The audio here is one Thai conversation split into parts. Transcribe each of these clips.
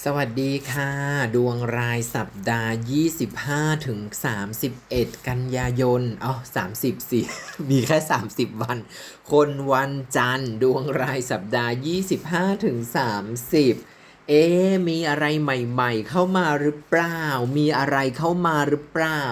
สวัสดีค่ะ ดวงรายสัปดาห์ 25 ถึง 31 กันยายนอ๋อ30สิมีแค่ 30 วัน คนวันจันทร์ ดวงรายสัปดาห์ 25 ถึง 30 เอ๊ะมีอะไรใหม่ ๆ เข้ามาหรือเปล่า มีอะไรเข้ามาหรือเปล่า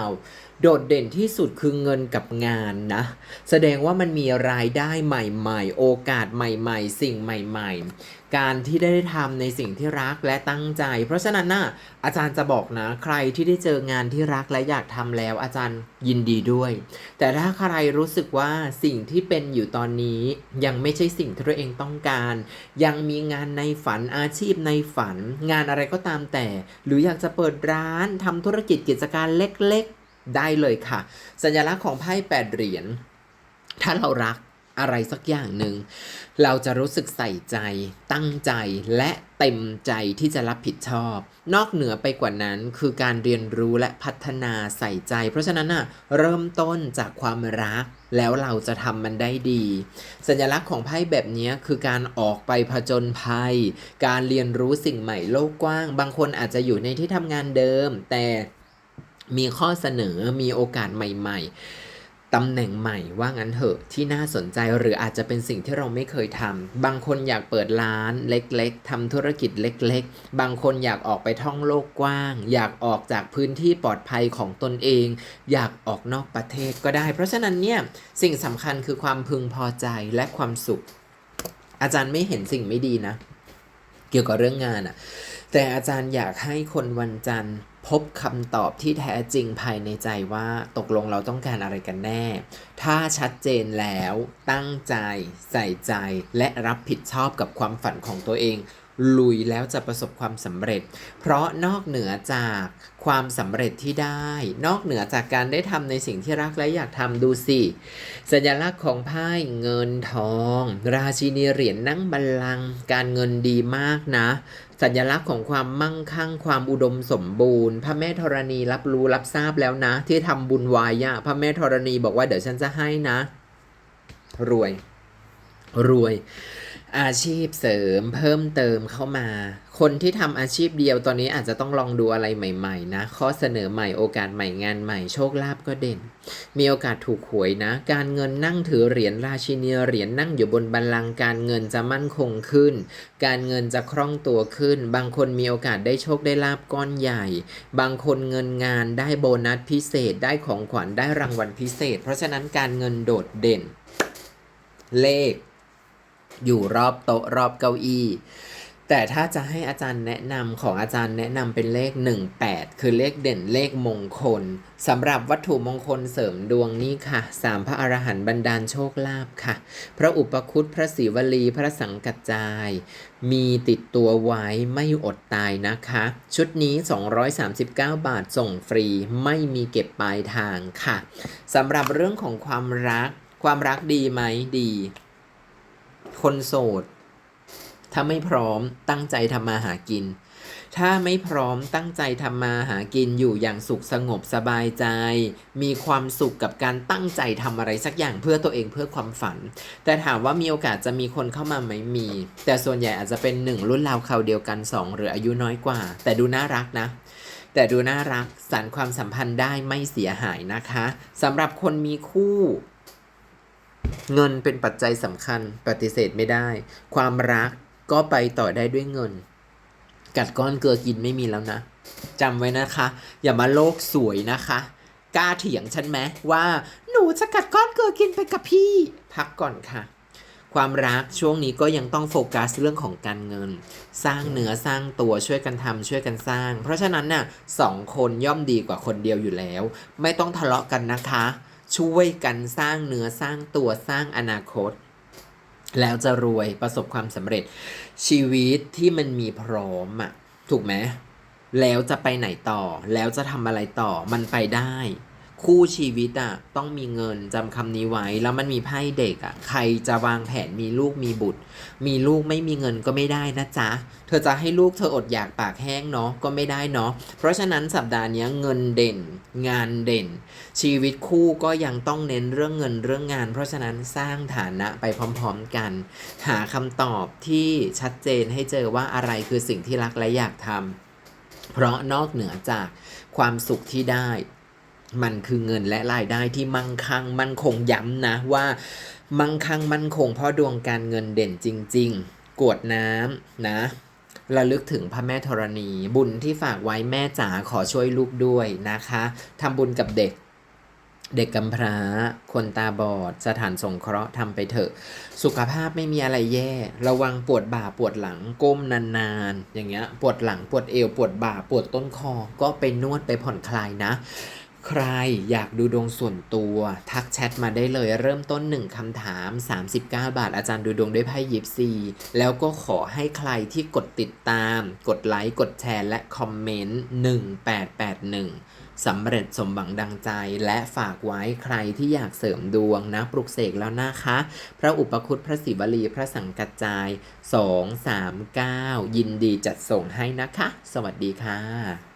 โดดเด่นที่สุดคือเงินกับงานนะ แสดงว่ามันมีรายได้ใหม่ๆ โอกาสใหม่ๆ สิ่งใหม่ๆ การที่ได้ทำในสิ่งที่รักและตั้งใจ เพราะฉะนั้นน่ะอาจารย์จะบอกนะ ใครที่ได้เจองานที่รักและอยากทำแล้วอาจารย์ยินดีด้วย แต่ถ้าใครรู้สึกว่าสิ่งที่เป็นอยู่ตอนนี้ยังไม่ใช่สิ่งที่ตัวเองต้องการ ยังมีงานในฝันอาชีพในฝัน งานอะไรก็ตามแต่ หรืออยากจะเปิดร้านทำธุรกิจกิจการเล็กๆ ได้เลยค่ะ สัญลักษณ์ของไพ่แปดเหรียญถ้าเรารักอะไรสักอย่างหนึ่ง เราจะรู้สึกใส่ใจ ตั้งใจและเต็มใจที่จะรับผิดชอบ นอกเหนือไปกว่านั้นคือการเรียนรู้และพัฒนาใส่ใจ เพราะฉะนั้นน่ะเริ่มต้นจากความรัก แล้วเราจะทำมันได้ดี สัญลักษณ์ของไพ่แบบนี้คือการออกไปผจญภัย การเรียนรู้สิ่งใหม่โลกกว้าง บางคนอาจจะอยู่ในที่ทำงานเดิม แต่ มีข้อเสนอมีโอกาสใหม่ ๆตำแหน่งใหม่ว่างั้นเถอะที่น่าสนใจหรืออาจจะเป็นสิ่งที่เราไม่เคยทำบางคนอยากเปิดร้านเล็กๆทำธุรกิจเล็ก ๆ บางคนอยากออกไปท่องโลกกว้าง อยากออกจากพื้นที่ปลอดภัยของตนเอง อยากออกนอกประเทศก็ได้ เพราะฉะนั้นเนี่ยสิ่งสำคัญคือความพึงพอใจและความสุข อาจารย์ไม่เห็นสิ่งไม่ดีนะ เกี่ยวกับเรื่องงานอะแต่อาจารย์อยากให้คนวันจันทร์ พบคำตอบที่แท้จริงภายในใจว่าตกลงเราต้องการอะไรกันแน่ ถ้าชัดเจนแล้วตั้งใจ ใส่ใจ และรับผิดชอบกับความฝันของตัวเอง ลุยแล้วจะประสบความสำเร็จ เพราะนอกเหนือจากความสำเร็จที่ได้ นอกเหนือจากการได้ทำในสิ่งที่รักและอยากทำดูสิ สัญลักษณ์ของไพ่เงินทอง ราชินีเหรียญนั่งบัลลังก์การเงินดีมากนะ สัญลักษณ์ของความมั่งคั่งความอุดมสมบูรณ์ พระแม่ธรณีรับรู้รับทราบแล้วนะ ที่ทำบุญไวายอะพระแม่ธรณีบอกว่าเดี๋ยวฉันจะให้นะ รวย รวย อาชีพเสริมเพิ่มเติมเข้ามา คนที่ทำอาชีพเดียวตอนนี้อาจจะต้องลองดูอะไรใหม่ ๆ นะ ข้อเสนอใหม่โอกาสใหม่งานใหม่โชคลาภก็เด่น มีโอกาสถูกหวยนะ การเงินนั่งถือเหรียญราชินีเหรียญนั่งอยู่บนบัลลังก์การเงินจะมั่นคงขึ้น การเงินจะคล่องตัวขึ้น บางคนมีโอกาสได้โชคได้ลาบก้อนใหญ่ บางคนเงินงานได้โบนัสพิเศษได้ของขวัญได้รางวัลพิเศษ เพราะฉะนั้นการเงินโดดเด่น เลข อยู่รอบโต๊ะรอบเก้าอี้ แต่ถ้าจะให้อาจารย์แนะนำของอาจารย์แนะนำเป็นเลข 18 คือเลขเด่นเลขมงคลสำหรับวัตถุมงคลเสริมดวงนี่ค่ะสามพระอรหันต์บันดาลโชคลาภค่ะ พระอุปคุตพระศิวลีพระสังกัจจาย มีติดตัวไว้ไม่อดตายนะคะ ชุดนี้ 239 บาทส่งฟรี ไม่มีเก็บปลายทางค่ะสำหรับเรื่องของความรัก ความรักดีไหมดี คนโสด ถ้าไม่พร้อมตั้งใจทำมาหากิน ถ้าไม่พร้อมตั้งใจทำมาหากินอยู่อย่างสุขสงบสบายใจ มีความสุขกับการตั้งใจทำอะไรสักอย่างเพื่อตัวเองเพื่อความฝัน แต่ถามว่ามีโอกาสจะมีคนเข้ามาไหมมี แต่ส่วนใหญ่อาจจะเป็นหนึ่งรุ่นราวคราเดียวกันสองหรืออายุน้อยกว่า แต่ดูน่ารักนะแต่ดูน่ารักสารความสัมพันธ์ได้ไม่เสียหายนะคะสำหรับคนมีคู่ เงินเป็นปัจจัยสำคัญปฏิเสธไม่ได้ ความรักก็ไปต่อได้ด้วยเงิน กัดก้อนเกลือกินไม่มีแล้วนะจำไว้นะคะ อย่ามาโลกสวยนะคะ กล้าเถียงฉันไหมว่า หนูจะกัดก้อนเกลือกินไปกับพี่ พักก่อนค่ะ ความรักช่วงนี้ก็ยังต้องโฟกัสเรื่องของการเงิน สร้างเนื้อสร้างตัวช่วยกันทำช่วยกันสร้าง เพราะฉะนั้นน่ะสองคนย่อมดีกว่าคนเดียวอยู่แล้ว ไม่ต้องทะเลาะกันนะคะ ช่วยกันสร้างเนื้อสร้างตัวสร้างอนาคต แล้วจะรวยประสบความสำเร็จ ชีวิตที่มันมีพร้อมอะถูกไหมแล้วจะไปไหนต่อ แล้วจะทำอะไรต่อมันไปได้ คู่ชีวิตอะต้องมีเงินจำคำนี้ไว้ แล้วมันมีไพ่เด็กอะใครจะวางแผนมีลูกมีบุตร มีลูกไม่มีเงินก็ไม่ได้นะจ๊ะ เธอจะให้ลูกเธออดอยากปากแห้งเนาะก็ไม่ได้เนาะเพราะฉะนั้นสัปดาห์นี้เงินเด่น งานเด่น ชีวิตคู่ก็ยังต้องเน้นเรื่องเงินเรื่องงาน เพราะฉะนั้นสร้างฐานะไปพร้อมๆกัน หาคำตอบที่ชัดเจนให้เจอว่าอะไรคือสิ่งที่รักและอยากทำเพราะนอกเหนือจากความสุขที่ได้ มันคือเงินและรายได้ที่มั่งคั่งมั่นคงย้ำนะว่า มั่งคั่งมั่นคงเพราะดวงการเงินเด่นจริง ๆ กวดน้ำนะระลึกถึงพระแม่ธรณี บุญที่ฝากไว้แม่จ๋าขอช่วยลูกด้วยนะคะทำบุญกับเด็ก เด็กกำพร้า คนตาบอด สถานสงเคราะห์ทำไปเถอะ สุขภาพไม่มีอะไรแย่ ระวังปวดบ่าปวดหลังก้มนานๆ อย่างเงี้ย ปวดหลังปวดเอวปวดบ่าปวดต้นคอ ก็ไปนวดไปผ่อนคลายนะ ใครอยากดูดวงส่วนตัว ทักแชทมาได้เลยเริ่มต้น 1คำถาม 39 บาทอาจารย์ดูดวงด้วยไพ่ยิปซีแล้วก็ขอให้ใครที่กดติดตาม กดไลค์กดแชร์และคอมเมนต์ 1881สำเร็จสมหวังดังใจและฝากไว้ใครที่อยากเสริมดวงนะปลุกเสกแล้วนะคะ พระอุปคุตพระศิวลีพระสังกัจจาย 239 ยินดีจัดส่งให้นะคะ สวัสดีค่ะ